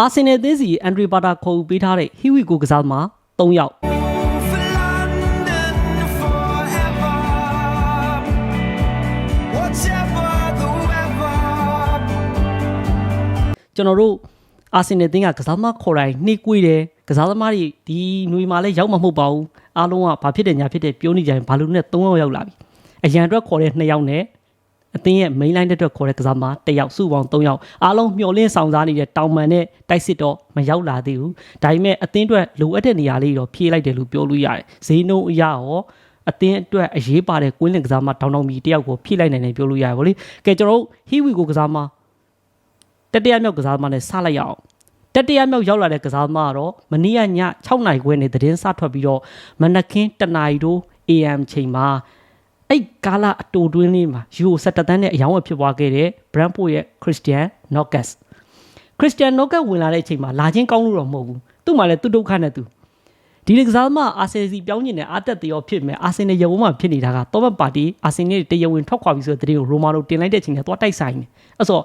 အာဆင်နယ်အသင်းစီအန်ဒရီပါတာခေါ်ယူပေးထားတဲ့ဟီဝီကိုကစားသမား3ယောက် For London forever. Whatever the weather. ကျွန်တော်တို့အာဆင်နယ်အသင်းကကစားသမားခေါ်တိုင်းနှိကွေးတယ်ကစားသမားတွေဒီຫນွေမှာလည်းရောက်မှာမဟုတ်ပါဘူးအားလုံးကဘာဖြစ်တယ်ညာဖြစ်တယ်ပြောနေကြရင်ဘာလို့နဲ့3ယောက်ရောက်လာပြီအရန်အတွက်ခေါ်တဲ့2ယောက်နဲ့ အသင်းရဲ့ main line အတွက်ခေါ်တဲ့ကစားသမား1ယောက်စုပေါင်း3ယောက်အားလုံးမျှော်လင့်ဆောင်စားနေတဲ့တောင်ပန်နဲ့တိုက်စစ်တော့မရောက်လာသေးဘူးဒါပေမဲ့အသင်းအတွက်လိုအပ်တဲ့နေရာလေးတော့ဖြည့်လိုက်တယ်လို့ပြောလို့ရတယ်ဈေးနှုန်းအရရောအသင်းအတွက်အရေးပါတဲ့ကွင်းလင်ကစားမတောင်တောင်မီတယောက်ကိုဖြည့်လိုက်နိုင်တယ်ပြောလို့ရတယ်ဗောလေကဲကျွန်တော်တို့ဟီဝီကိုကစားမတတိယမြောက်ကစားသမားနဲ့စလိုက်ရအောင်တတိယမြောက်ရောက်လာတဲ့ကစားသမားကတော့မနေ့ကည6နာရီခွဲနေသတင်းစထွက်ပြီးတော့မနက်ခင်းတနာရီတို့ AM ချိန်မှာ အဲ့ကာလာအတူတွင်းလေးမှာယူဆက်တတန်းနဲ့အယောင်းဝယ်ဖြစ်သွားခဲ့တဲ့ Brentford ရဲ့ Christian Nogas Christian Nogas ဝင်လာတဲ့အချိန်မှာလာချင်းကောင်းလို့တော့မဟုတ်ဘူးသူ့မှာလည်းသူ့ဒုက္ခနဲ့သူဒီကစားသမားအာဆယ်စီပြောင်းကျင်တဲ့အာတက်တရောဖြစ်မယ်အာဆင်နယ်ရေဝုံးမှာဖြစ်နေတာကတော့မပါတီအာဆင်နယ်တရားဝင်ထွက်ခွာပြီဆိုတဲ့တဲ့ကိုရိုမာနိုတင်လိုက်တဲ့အချိန်နဲ့သွားတိုက်ဆိုင်နေအဲ့ဆို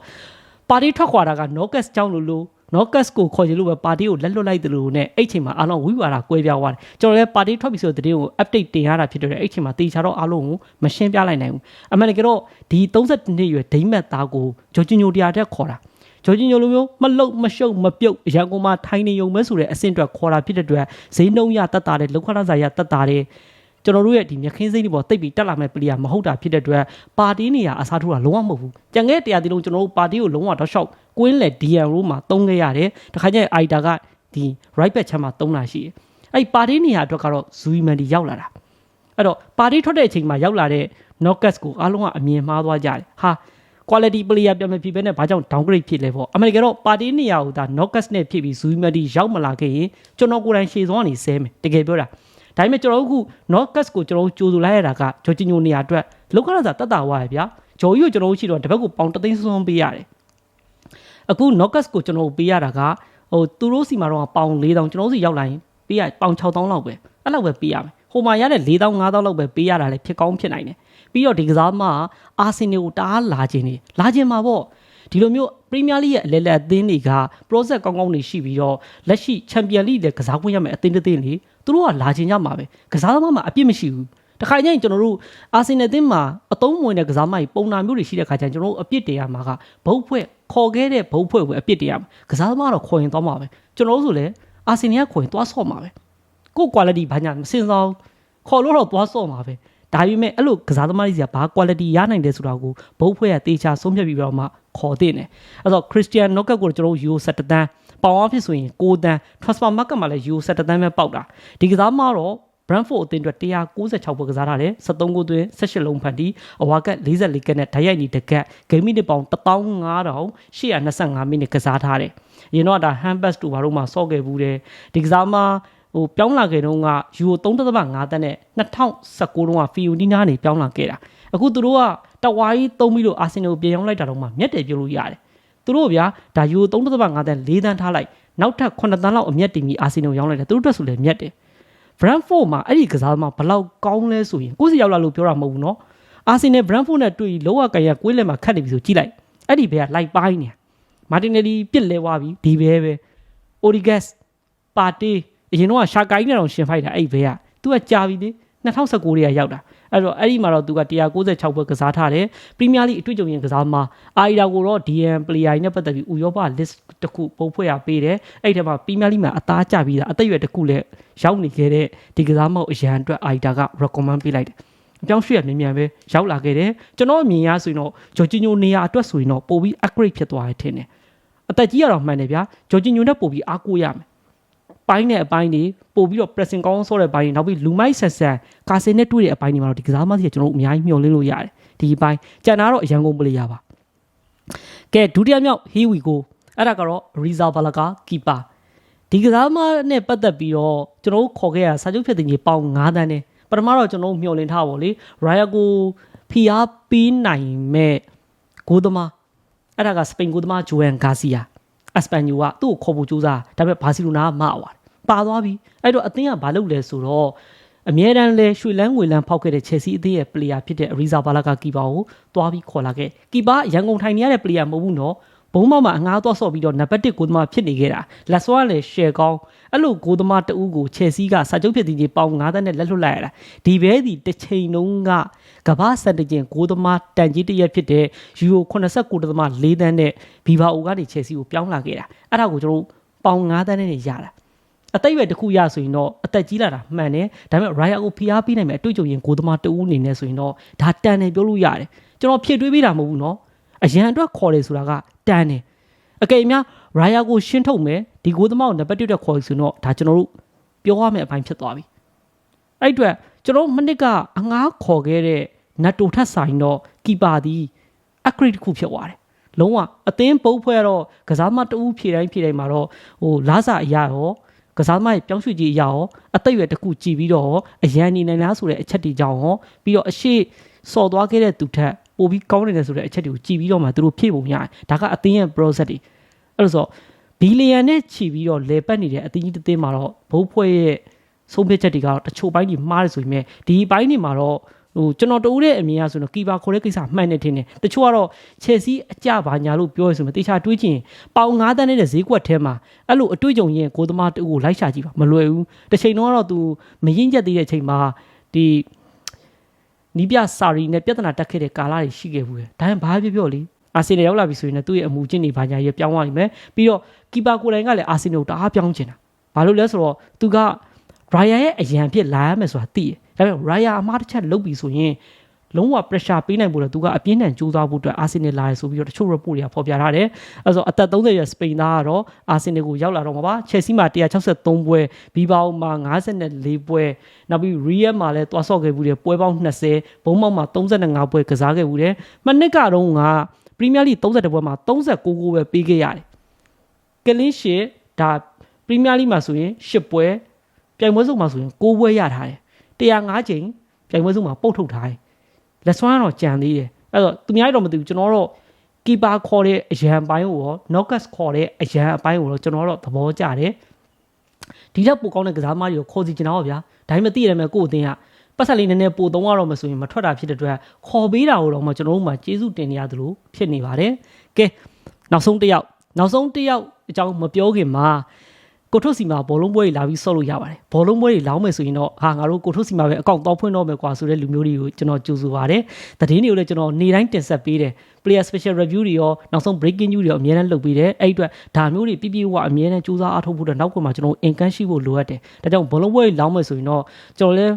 ပါတီထွက်ခွာတာက Nogas ကြောင့်လို့လို့ Nogas ကိုခေါ်ချင်လို့ပဲပါတီကိုလက်လွတ်လိုက်တယ်လို့နဲ့အဲ့ချိန်မှာအားလုံးဝိဝါဒကွဲပြားသွားတယ်ကျွန်တော်လည်းပါတီထွက်ပြီဆိုတဲ့တဲ့ကို update တင်ရတာဖြစ်တဲ့အဲ့ချိန်မှာတေချာတော့အားလုံးကိုမရှင်းပြလိုက်နိုင်ဘူးအမှန်တကယ်တော့ဒီ32နှစ်ရွယ်ဒိမ့်မက်သားကိုဂျော်ဂျီညိုတရားတက်ခေါ်တာဂျော်ဂျီညိုလိုမျိုးမလုတ်မရှုပ်မပြုတ်ရန်ကုန်မှာထိုင်နေုံမဲဆိုတဲ့အဆင့်အတွက်ခေါ်တာဖြစ်တဲ့အတွက်ဈေးနှုန်းရတက်တာတဲ့လောက်ခဏစာရတက်တာတဲ့ ကျွန်တော်တို့ရဲ့ဒီမြခင်းစိမ့်တွေပေါ်တိတ်ပြီးတက်လာမဲ့ပလီယာမဟုတ်တာဖြစ်တဲ့အတွက်ပါတီနေရာအစားထိုးတာလုံးဝမဟုတ်ဘူးကြံခဲ့တရားဒီလုံးကျွန်တော်တို့ပါတီကိုလုံးဝတော့ရှောက်ကွင်းလေ DN ရိုးမှာတုံးခဲ့ရတယ်တခါကျရင် Aida ကဒီ right back ချမ်းမှာတုံးတာရှိတယ်အဲ့ပါတီနေရာအတွက်ကတော့ဇူီမန်ဒီရောက်လာတာအဲ့တော့ပါတီထွက်တဲ့အချိန်မှာရောက်လာတဲ့ Knockers ကိုအားလုံးကအမြင်မှားသွားကြတယ်ဟာ quality player ပြန်မဖြစ်ဘဲနဲ့ဘာကြောင့် downgrade ဖြစ်လဲပေါ့အမေရိကန်တော့ပါတီနေရာကိုဒါ Knockers နဲ့ဖြစ်ပြီးဇူီမန်ဒီရောက်မလာခဲ့ရင်ကျွန်တော်ကိုယ်တိုင်ရှေ့ဆုံးကနေဆဲမယ်တကယ်ပြောတာ ဒါပေမဲ့ကျွန်တော်တို့အခု Knockers ကိုကျွန်တော်တို့ကြိုးဆိုလိုက်ရတာကဂျော်ဂျီညိုနေရာအတွက်လောက်ခဏစာတတ်တာဝါရဗျာဂျော်ကြီးကိုကျွန်တော်တို့ရှိတော့တစ်ဘက်ကိုပေါင်တသိန်းစွန်းပေးရတယ်အခု Knockers ကိုကျွန်တော်တို့ပေးရတာကဟိုသူတို့စီမှာတော့ပေါင်4000ကျွန်တော်တို့စီရောက်လာရင်ပေးရပေါင်6000လောက်ပဲအဲ့လောက်ပဲပေးရမယ်ဟိုမှာရတဲ့4000 5000လောက်ပဲပေးရတာလည်းဖြစ်ကောင်းဖြစ်နိုင်တယ်ပြီးတော့ဒီကစားမအာဆင်နယ်ကိုတအားလာခြင်းနေလာခြင်းမှာပေါ့ ဒီလိုမျိုးပရီးမီးယားလိရဲ့အလဲလက်အသင်းတွေက process ကောင်းကောင်းနေရှိပြီးတော့လက်ရှိချန်ပီယံလိလည်းကစားခွင့်ရမယ်အသင်းတစ်သင်းလေသူတို့ကလာခြင်းကြမှာပဲကစားသမားမှာအပြစ်မရှိဘူးတခါကျရင်ကျွန်တော်တို့အာဆင်နယ်အသင်းမှာအသုံးဝင်တဲ့ကစားမကြီးပုံနာမျိုးတွေရှိတဲ့ခါကျရင်ကျွန်တော်တို့အပြစ်တရားမှာကဘုတ်ဖွဲ့ခေါ်ခဲ့တဲ့ဘုတ်ဖွဲ့ကိုအပြစ်တရားမှာကစားသမားတော့ခေါ်ရင်သွားမှာပဲကျွန်တော်တို့ဆိုလည်းအာဆင်နယ်ကခေါ်ရင်သွားဆော့မှာပဲကိုယ့် quality ဘာညာမစင်စားဘူးခေါ်လို့တော့သွားဆော့မှာပဲဒါပေမဲ့အဲ့လိုကစားသမားကြီးကဘာ quality ရနိုင်တယ်ဆိုတာကိုဘုတ်ဖွဲ့ကတေချာဆုံးဖြတ်ပြီးတော့မှ ခေါ်တဲ့နေအဲ့တော့ Christian Nocket ကိုကျွန်တော်တို့ Euro 7တန်းပေါင်အောင်ဖြစ်ဆိုရင်6တန်း transfer market မှာလည်း Euro 7တန်းပဲပေါက်တာဒီကစားမတော့ Brentford အသင်းအတွက်196ပွဲကစားထားတယ်73ဂိုးသွင်း18လုံးဖန်တီးအဝါကက်44ကက်နဲ့ဓာတ်ရိုက်ညီတကက်ဂိမ်းမိနစ်ပေါင်း15825မိနစ်ကစားထားတယ်။ရင်တော့ဒါ handpass တူဘာလို့မှစော့ခဲ့ဘူးတယ်ဒီကစားမ ဟိုပြောင်းလာခဲ့တော့ကယူရို3.5တန်းနဲ့2019တုန်းကဖီယိုနီနာနေပြောင်းလာခဲ့တာအခုသူတို့ကတဝါကြီးသုံးပြီးတော့အာဆင်နယ်ကိုပြန်ရောက်လိုက်တာတော့မှမြက်တယ်ပြောလို့ရတယ်သူတို့ဗျာဒါယူရို3.5တန်း4တန်းထားလိုက်နောက်ထပ်9တန်းလောက်အမျက်တင်ပြီးအာဆင်နယ်ကိုရောက်လိုက်တယ်သူတို့အတွက်ဆိုလည်းမြက်တယ် Brentford မှာအဲ့ဒီကစားသမားဘလောက်ကောင်းလဲဆိုရင်ကိုယ်စီရောက်လာလို့ပြောတာမဟုတ်ဘူးเนาะအာဆင်နယ် Brentford နဲ့တွေ့ပြီးလောကကန်ရကွေးလက်မှာခတ်နေပြီဆိုကြည့်လိုက်အဲ့ဒီဘက်ကလိုက်ပိုင်းနေမာတင်နယ်လီပြစ်လဲသွားပြီဒီဘဲပဲ Origas ပါတီ အရင်တော့ရှာကိုင်းနဲ့တော့ရှင်ဖိုက်တာအဲ့ဘဲကသူကကြာပြီလေ2019ရေရောက်တာအဲ့တော့အဲ့ဒီမှာတော့သူက196ပွဲကစားထားတယ်ပရီးမီးယားလိအတွေ့အကြုံရင်ကစားမှာအာရီဒါကိုတော့ DM player နဲ့ပတ်သက်ပြီးဥရောပ list တစ်ခုပုံဖွဲ့ရပေးတယ်အဲ့ဒီမှာပရီးမီးယားလိမှာအသားကျပြီးသားအသက်အရွယ်တစ်ခုလည်းရောက်နေခဲ့တဲ့ဒီကစားမောက်အရန်အတွက်အာရီဒါက recommend ပေးလိုက်တယ်အကြောင်းရှိရမြန်မြန်ပဲရောက်လာခဲ့တယ်ကျွန်တော်အမြင်ရဆိုရင်တော့ဂျော်ဂျီညိုနေရာအတွက်ဆိုရင်တော့ပိုပြီး upgrade ဖြစ်သွားတယ်ထင်တယ်အသက်ကြီးရတော့မှန်တယ်ဗျာဂျော်ဂျီညိုနဲ့ပိုပြီးအားကိုးရမယ် ပိုင်းတဲ့အပိုင်းတွေပို့ပြီးတော့ pressing ကောင်းဆော့တဲ့ပိုင်းတွေနောက်ပြီးလူမိုက်ဆက်ဆန်ကာစင်နဲ့တွေ့တဲ့အပိုင်းတွေမှာတော့ဒီကစားမစီကကျွန်တော်တို့အများကြီးမျှော်လင့်လို့ရတယ်ဒီအပိုင်းကျန်တာတော့အရန်ကုန်ပလေရပါကဲဒုတိယမြောက် here we go အဲ့ဒါကတော့ Riza Balaga keeper ဒီကစားမနဲ့ပတ်သက်ပြီးတော့ကျွန်တော်တို့ခေါ်ခဲ့ရစာချုပ်ဖြစ်တဲ့ကြီးပေါင်9တန်းနဲ့ပထမတော့ကျွန်တော်တို့မျှော်လင့်ထားပါလေ Raya ကိုဖီအားပေးနိုင်မဲ့ဂိုးသမားအဲ့ဒါကစပိန်ဂိုးသမားဂျိုအန်ဂါစီယာအက်စပန်ညိုကသူ့ကိုခေါ်ဖို့ကြိုးစားဒါပေမဲ့ဘာစီလိုနာကမအောင် ပါသွားပြီအဲ့တော့အသင်းကဘာလုပ်လဲဆိုတော့အမြဲတမ်းလဲရွှေလန်းငွေလန်းဖောက်ခဲ့တဲ့ Chelsea အသင်းရဲ့ player ဖြစ်တဲ့ Ariza Balaga ကီပါကိုတွားပြီးခေါ်လာခဲ့ကီပါရန်ကုန်ထိုင်နေရတဲ့ player မဟုတ်ဘူးနော်ဘုံမောက်မှာအငားသွားဆော့ပြီးတော့နံပါတ်1ကိုသမားဖြစ်နေခဲ့တာလက်စွမ်းလည်းရှယ်ကောင်းအဲ့လိုကိုသမားတအူးကိုချယ်ဆီကစာချုပ်ဖြစ်တည်ကြီးပေါင်9တန်းနဲ့လက်လွတ်လိုက်ရတာဒီဘဲဒီတစ်ချိန်လုံးကကမ္ဘာစံတကျင်ကိုသမားတန်ကြီးတစ်ရက်ဖြစ်တဲ့ယူရို89သမား4တန်းနဲ့ဘီဘာအိုကနေချယ်ဆီကိုပြောင်းလာခဲ့တာအဲ့ဒါကိုကျွန်တော်တို့ပေါင်9တန်းနဲ့ရတာ အသက်အရွယ်တစ်ခုရဆိုရင်တော့အသက်ကြီးလာတာမှန်တယ်ဒါပေမဲ့ Raya ကိုဖိအားပေးနိုင်မယ်အတွေ့အကြုံရင်ကိုသမားတူအနေနဲ့ဆိုရင်တော့ဒါတန်တယ်ပြောလို့ရတယ်ကျွန်တော်ဖြည့်တွေးပေးတာမဟုတ်ဘူးနော်အရန်အတွက်ခေါ်တယ်ဆိုတာကတန်တယ်အကယ်များ Raya ကိုရှင်းထုတ်မယ်ဒီကိုသမားကိုနံပါတ်1တက်ခေါ်ဆိုတော့ဒါကျွန်တော်တို့ပြောရမယ့်အပိုင်းဖြစ်သွားပြီအဲ့အတွက်ကျွန်တော်မနစ်ကအငားခေါ်ခဲ့တဲ့နတ်တိုထက်ဆိုင်တော့ကီပါသည်အဂရိတ်တစ်ခုဖြစ်သွားတယ်လုံးဝအသင်းပုတ်ဖွဲ့တော့ကစားမတူးဖြည့်တိုင်းဖြည့်တိုင်းမှာတော့ဟိုလာစာအရာရော ကစားသမားရဲ့ပြောင်းရွှေ့ကြီးအရာရောအသက်အရွယ်တစ်ခုကြည်ပြီးတော့အရန်နေနိုင်လားဆိုတဲ့အချက်တွေကြောင့်ရောပြီးတော့အရှိစော်သွားခဲ့တဲ့သူထက်ပိုပြီးကောင်းနေတယ်ဆိုတဲ့အချက်တွေကိုကြည်ပြီးတော့မှသူတို့ဖြည့်ပုံရတယ်ဒါကအသင်းရဲ့ process တွေအဲ့လိုဆိုဘီလီယံနဲ့ချီပြီးတော့လေပတ်နေတဲ့အသင်းကြီးတစ်သင်းမှာတော့ဘုတ်ဖွဲ့ရဲ့ဆုံးဖြတ်ချက်တွေကတော့တချို့ပိုင်းတွေမှားတယ်ဆိုပေမဲ့ဒီဘိုင်းတွေမှာတော့ ဟိုကျွန်တော်တူတဲ့အမြင်အရဆိုတော့ကီပါခေါ်တဲ့ကိစ္စမှန်နေတယ်ထင်တယ်တချို့ကတော့ချယ်ဆီအကြပါညာလို့ပြောရဆိုမှတေချာတွေးချင်ပေါင်9တန်းနဲ့ဈေးကွက်ထဲမှာအဲ့လိုအတွေ့အကြုံရင်ကိုသမားတူကိုလိုက်ရှာကြည့်ပါမလွယ်ဘူးတစ်ချိန်တော့ကတော့ तू မရင်ကျက်သေးတဲ့အချိန်မှာဒီနီးပြစာရီနဲ့ပြဿနာတက်ခဲ့တဲ့ကာလတွေရှိခဲ့ဘူးလေဒါပေမဲ့ဘာပြောပြောလေအာဆင်နယ်ရောက်လာပြီဆိုရင်လည်းသူ့ရဲ့အမူအကျင့်တွေဘာညာရေးပြောင်းသွားပြီမယ်ပြီးတော့ကီပါကိုယ်တိုင်ကလည်းအာဆင်နယ်ကိုတအားပြောင်းချင်တာဘာလို့လဲဆိုတော့သူကရိုင်ယာရဲ့အရန်ဖြစ်လာရမယ်ဆိုတာသိတယ် ဒါပေမဲ့ရိုင်ယာအမားတစ်ချက်လုတ်ပြီဆိုရင်လုံးဝ pressure ပေးနိုင်ဖို့တော့သူကအပြင်းထန်ကြိုးစားဖို့အတွက်အာဆင်နယ်လာရဆိုပြီးတော့တချို့ report တွေကဖော်ပြထားတယ်အဲဆိုအသက်30ရဲ့စပိန်သားကတော့အာဆင်နယ်ကိုရောက်လာတော့မှာပါချက်စီမှာ163ပွဲဘီဘာအိုမှာ54ပွဲနောက်ပြီးရီယက်မှာလည်းတွားဆော့ခဲ့ဘူးတယ်ပွဲပေါင်း20 ဘုံမောက်မှာ35ပွဲကစားခဲ့ဘူးတယ်မနစ်ကတော့ကပရီးမီးယားလိ32ပွဲမှာ39ကိုပဲပေးခဲ့ရတယ်ကလင်းရှစ်ဒါပရီးမီးယားလိမှာဆိုရင်10ပွဲပြိုင်ပွဲစုမှာဆိုရင်6ပွဲရထားတယ် 105ချိန်ပြိုင်ပွဲစုမှာပုတ်ထုတ်ထားတယ်လက်စွမ်းကတော့ကြံသေးတယ်အဲ့တော့သူများတော့မသိဘူးကျွန်တော်တော့ကီပါခေါ်တဲ့အရန်ပိုင်းကိုရော knockers ခေါ်တဲ့အရန်အပိုင်းကိုတော့ကျွန်တော်တော့သဘောကျတယ်ဒီတော့ပိုကောင်းတဲ့ကစားသမားတွေကိုခေါ်စီချင်တာပေါ့ဗျာဒါပေမဲ့သိရတယ်မဲ့ကို့အတင်းကပတ်ဆက်လေးနည်းနည်းပိုသုံးရတော့မဆိုရင်မထွက်တာဖြစ်တဲ့အတွက်ခေါ်ပေးတာကိုတော့မှကျွန်တော်တို့မှကျေးဇူးတင်နေရတယ်လို့ဖြစ်နေပါတယ်ကဲနောက်ဆုံးတစ်ယောက်နောက်ဆုံးတစ်ယောက်အကြောင်းမပြောခင်မှာ ကိုထုတ်စီမှာဘောလုံးပွဲတွေလာပြီးဆော့လို့ရပါတယ်ဘောလုံးပွဲတွေလောင်းမယ်ဆိုရင်တော့ဟာငါတို့ကိုထုတ်စီမှာပဲအကောင့်တောက်ဖွင့်တော့မယ်ကွာဆိုတဲ့လူမျိုးတွေကိုကျွန်တော်ကြိုဆိုပါတယ်သတင်းတွေကိုလည်းကျွန်တော်နေ့တိုင်းတင်ဆက်ပေးတယ် player special review တွေရောနောက်ဆုံး breaking news တွေရောအများနဲ့လုပ်ပေးတယ်အဲ့အတွက်ဒါမျိုးတွေပြပြဝအများနဲ့စူးစမ်းအားထုတ်ဖို့အတွက်နောက်ကွယ်မှာကျွန်တော်အင်ကန်ရှိဖို့လိုအပ်တယ်ဒါကြောင့်ဘောလုံးပွဲတွေလောင်းမယ်ဆိုရင်တော့ကျွန်တော်လည်း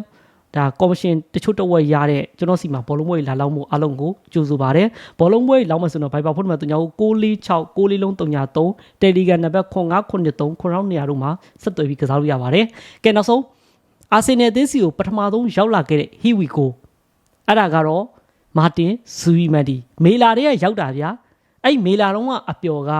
ဒါကော်မရှင်တချို့တော့ဝယ်ရတဲ့ကျွန်တော်စီမှာဘောလုံးပွဲလာလောက်မှုအလုံးကိုကြိုဆိုပါတယ်ဘောလုံးပွဲလောက်မှဆိုတော့ Viber ဖုန်းနံပါတ်39 646 6လေးလုံး333 Telegram နံပါတ်0993 9200တို့မှာဆက်သွယ်ပြီးကစားလို့ရပါတယ်ကဲနောက်ဆုံးအာဆင်နယ်အသင်းစီကိုပထမဆုံးရောက်လာခဲ့တဲ့ Here we go အဲ့ဒါကတော့မာတင်ဇူရီမန်ဒီမေလာတဲ့ရောက်တာဗျာအဲ့မေလာတော့ကအပျော်က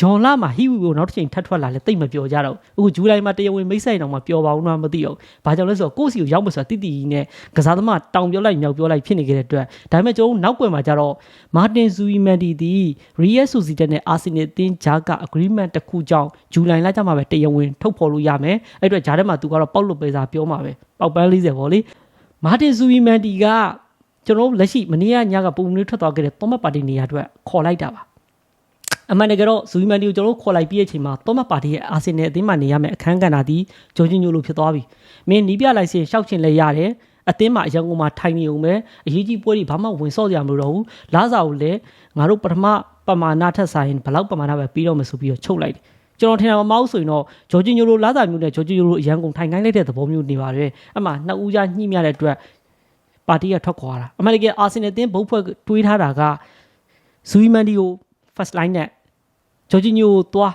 ဂျွန်လာမှာဟီဝီကိုနောက်တစ်ချိန်ထပ်ထွက်လာလဲတိတ်မပျော်ကြတော့ဘူးအခုဇူလိုင်မှာတရားဝင်မိတ်ဆိုင်တော့မှပျော်ပါဘူးတော့မသိတော့ဘာကြောင့်လဲဆိုတော့ကိုယ့်စီကိုရောက်မှဆိုတာတိတိကြီးနဲ့ကစားသမားတောင်ပြောလိုက်မြောက်ပြောလိုက်ဖြစ်နေကြတဲ့အတွက်ဒါပေမဲ့ကျွန်တော်တို့နောက်ကွယ်မှာကျတော့မာတင်ဇူရီမန်ဒီဒီရီယက်ဆူစီတက်နဲ့အာဆင်နယ်အသင်းဂျာက agreement တစ်ခုကြောင့်ဇူလိုင်လကျမှပဲတရားဝင်ထုတ်ဖော်လို့ရမယ်အဲ့အတွက်ဂျာထဲမှာသူကတော့ပေါက်လို့ပဲစားပြောမှာပဲပေါက်ပန်း40ပေါ့လေမာတင်ဇူရီမန်ဒီကကျွန်တော်တို့လက်ရှိမနေ့ကညကပုံမှန်ထွက်သွားခဲ့တဲ့သောမတ်ပါတီနေရာအတွက်ခေါ်လိုက်တာပါ အမှန်တကယ်တော့ဇူမန်ဒီကိုကျွန်တော်တို့ခေါ်လိုက်ပြီးတဲ့အချိန်မှာသောမတ်ပါတီရဲ့အာဆင်နယ်အသင်းမှာနေရမယ့်အခန်းကဏ္ဍသည်ဂျော်ဂျီညိုလိုဖြစ်သွားပြီ။မင်းနီးပြလိုက်စင်ရှောက်ချင်လဲရတယ်။အသင်းမှာအရန်ကုန်မှာထိုင်နေုံပဲအရေးကြီးပွဲတွေဘာမှဝင်ဆော့ကြမလို့တော့ဘူး။လာစာကိုလည်းငါတို့ပထမပမာဏထက်ဆိုင်ဘလောက်ပမာဏပဲပြီးတော့မဆိုပြီးတော့ချုပ်လိုက်တယ်။ကျွန်တော်ထင်တာမမဟုတ်ဆိုရင်တော့ဂျော်ဂျီညိုလိုလာစာမျိုးနဲ့ဂျော်ဂျီညိုလိုအရန်ကုန်ထိုင်ခိုင်းလိုက်တဲ့သဘောမျိုးနေပါတယ်။အမှနှစ်ဦးကြားညှိမြတဲ့အတွက်ပါတီကထွက်ခွာတာအမှန်တကယ်အာဆင်နယ်အသင်းဘုတ်ဖွဲ့တွေးထားတာကဇူမန်ဒီကို first line နဲ့ ဂျော်ဂျီညိုကိုသွား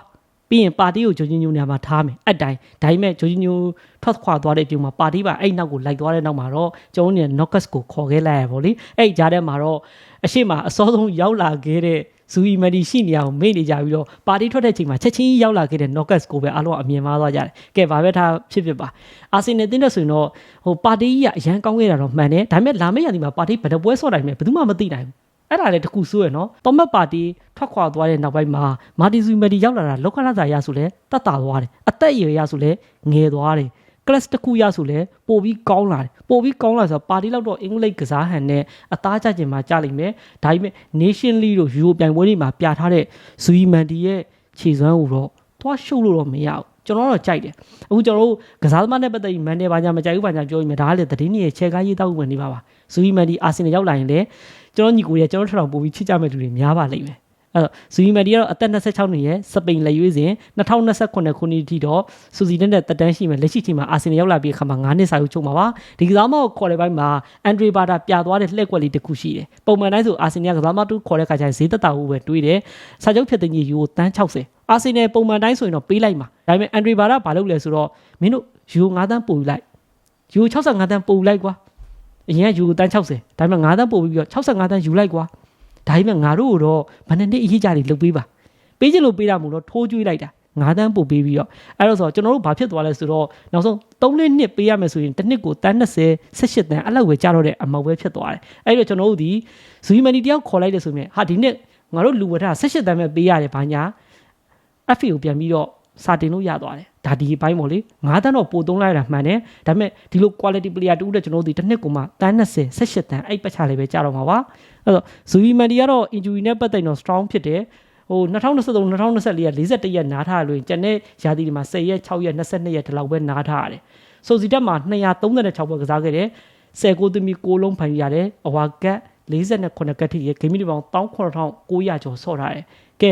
ပြီးရင်ပါတီကိုဂျော်ဂျီညိုနေရာမှာထားမယ်အတိုင်းဒါပေမဲ့ဂျော်ဂျီညိုထွက်ခွာသွားတဲ့အပြင်မှာပါတီပါအဲ့နောက်ကိုလိုက်သွားတဲ့နောက်မှာတော့ကျွန်တော်တို့ knockers ကိုခေါ်ခဲ့လိုက်ရပါလေအဲ့ကြားထဲမှာတော့အရှိမအစောဆုံးရောက်လာခဲ့တဲ့ဇူအီမဒီရှိနေအောင်မေ့နေကြပြီးတော့ပါတီထွက်တဲ့ချိန်မှာချက်ချင်းရောက်လာခဲ့တဲ့ knockers ကိုပဲအားလုံးအမြင်မှားသွားကြတယ်ကဲဘာပဲထားဖြစ်ဖြစ်ပါအာဆင်နယ်တင်းတဲ့ဆိုရင်တော့ဟိုပါတီကြီးကအရန်ကောင်းခဲ့တာတော့မှန်တယ်ဒါပေမဲ့လာမယ့်ရာသီမှာပါတီဘယ်တော့ပွဲဆော့တိုင်းမဲ့ဘယ်သူမှမသိနိုင်ဘူး အဲ့ဒါလည်းတခုဆိုးရနော်တော်မတ်ပါတီထွက်ခွာသွားတဲ့နောက်ပိုင်းမှာမာတီဇူမက်ဒီရောက်လာတာလောက်ခလာစာရဆိုလဲတတ်တာသွားတယ်အသက်အရွယ်ရဆိုလဲငယ်သွားတယ် class တစ်ခုရဆိုလဲပို့ပြီးကောင်းလာတယ်ပို့ပြီးကောင်းလာဆိုတော့ပါတီလောက်တော့အင်္ဂလိပ်ကစားဟန်နဲ့အသားကျကျင်မှာကြလိမ့်မယ်ဒါပေမဲ့ Nation League တို့ Euro ပြိုင်ပွဲတွေမှာပြထားတဲ့ဇူီမန်တီရဲ့ခြေစွမ်းကိုတော့သွားရှုပ်လို့တော့မရဘူး ကျွန်တော်တော့ကြိုက်တယ်အခုကျွန်တော်တို့ကစားသမားနဲ့ပတ်သက်ပြီးမန်နေဘာညာမကြိုက်ဘူးဘာညာပြောရင်ဒါကလည်းသတင်းကြီးရဲ့ခြေကားရေးတောက်ဝင်နေပါပါဇူီမန်တီအာဆင်နယ်ရောက်လာရင်လည်းကျွန်တော်ညီကိုရဲ့ကျွန်တော်ထထောင်ပို့ပြီးချစ်ကြမဲ့လူတွေများပါလိမ့်မယ်အဲ့တော့ဇူီမန်တီကတော့အသက်26နှစ်ရဲ့စပိန်လက်ရွေးစဉ်2029ခုနှစ်အထိတော့စူစီနဲ့တက်တန်းရှိမယ်လက်ရှိချိန်မှာအာဆင်နယ်ရောက်လာပြီးအခါမှာ9နှစ်စာချုပ်ချုပ်မှာပါဒီကစားမကိုခေါ်တဲ့ဘက်မှာအန်ဒရီဘာတာပြသွားတဲ့လှည့်ကွက်လေးတစ်ခုရှိတယ်ပုံမှန်တိုင်းဆိုအာဆင်နယ်ကကစားမတူခေါ်တဲ့ခါကျရင်ဈေးသက်တာဟုပဲတွေးတယ်စာချုပ်ဖြစ်တဲ့ကြီးယူကိုတန်း60 အာဆင်နယ်ပုံမှန်တိုင်းဆိုရင်တော့ပေးလိုက်မှာဒါပေမဲ့အန်ဒရီဘာတာဘာလုပ်လဲဆိုတော့မင်းတို့ယူ9တန်းပို့ယူလိုက်ယူ65တန်းပို့ယူလိုက်ကွာအရင်ကယူတန်း60ဒါပေမဲ့9တန်းပို့ပြီးတော့65တန်းယူလိုက်ကွာဒါပေမဲ့ငါတို့ကတော့မနေ့နေ့အရေးကြတွေလုပ်ပေးပါပေးချင်လို့ပေးတာမို့လို့ထိုးကျွေးလိုက်တာငါးတန်းပို့ပေးပြီးတော့အဲ့တော့ဆိုတော့ကျွန်တော်တို့ဘာဖြစ်သွားလဲဆိုတော့နောက်ဆုံး3နှစ်နှစ်ပေးရမယ်ဆိုရင်တစ်နှစ်ကိုတန်း20 18တန်းအဲ့လောက်ပဲကြာတော့တဲ့အမောက်ပဲဖြစ်သွားတယ်အဲ့တော့ကျွန်တော်တို့ဒီဇူမန်နီတယောက်ခေါ်လိုက်တယ်ဆိုရင်ဟာဒီနှစ်ငါတို့လူဝထ18တန်းပဲပေးရတယ်ဘာညာ FA ကိုပြန်ပြီးတော့စာတင်လို့ရသွားတယ်ဒါဒီဘိုင်းပေါ့လေ9တန်းတော့ပို့သုံးလိုက်တာမှန်တယ်ဒါပေမဲ့ဒီလို quality player တူတဲ့ကျွန်တော်တို့ဒီတစ်နှစ်ကိုမှတန်း20 18တန်းအဲ့ပတ်ချလေးပဲကြာတော့မှာပါအဲ့တော့ဇူမန်နီကတော့ injury နဲ့ပတ်သက်တော့ strong ဖြစ်တယ်ဟို2023 2024ရက်41ရက်နားထားရလို့ကျန်တဲ့ရာသီတွေမှာ10ရက်6ရက်22ရက်ဒီလောက်ပဲနားထားရတယ်။ဆိုစီတက်မှာ236ပွဲကစားခဲ့တယ်။10ကိုသမီး6လုံးဖန်ရတယ်။အဝါကတ်48ကတ်ထိရဂိမ်းမီဒီပေါင်း18900ကျော်ဆော့ထားတယ်။ကဲ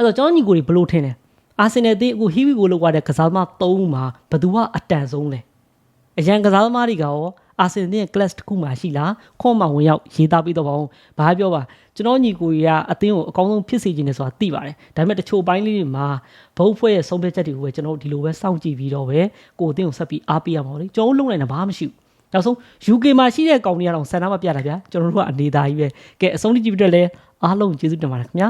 အဲ့တော့ကျွန်တော်ညီကိုတွေဘယ်လိုထင်လဲ။အာဆင်နယ်တင်းအခုဟီဝီကိုလောက်ရတဲ့ကစားသမား3မှာဘယ်သူကအတန်ဆုံးလဲ။အရန်ကစားသမားတွေကရောအာဆင်နယ်ရဲ့ class တစ်ခုမှရှိလားခွန်မှဝင်ရောက်ရေးသားပြီးတော့ပါအောင်ဘာပြောပါကျွန်တော်ညီကိုကြီးကအသင်းကိုအကောင်းဆုံးဖြစ်စေခြင်းနဲ့ဆိုတာသိပါတယ်ဒါပေမဲ့တချို့ပိုင်းလေးတွေမှာဘုတ်ဖွဲ့ရဲ့ဆုံးဖြတ်ချက်တွေကိုပဲကျွန်တော်ဒီလိုပဲစောင့်ကြည့်ပြီးတော့ပဲကိုယ်အသင်းကိုဆက်ပြီးအားပေးရမှာလေကျွန်တော်လုံးနိုင်တာဘာမှမရှိဘူးနောက်ဆုံး UK မှာရှိတဲ့ကောင်တွေကတော့ဆန္ဒမပြတာဗျာကျွန်တော်တို့ကအနေသားကြီးပဲကဲအဆုံးထိကြည့်ပြီးတော့လဲအားလုံးကျေးဇူးတင်ပါတယ်ခင်ဗျာ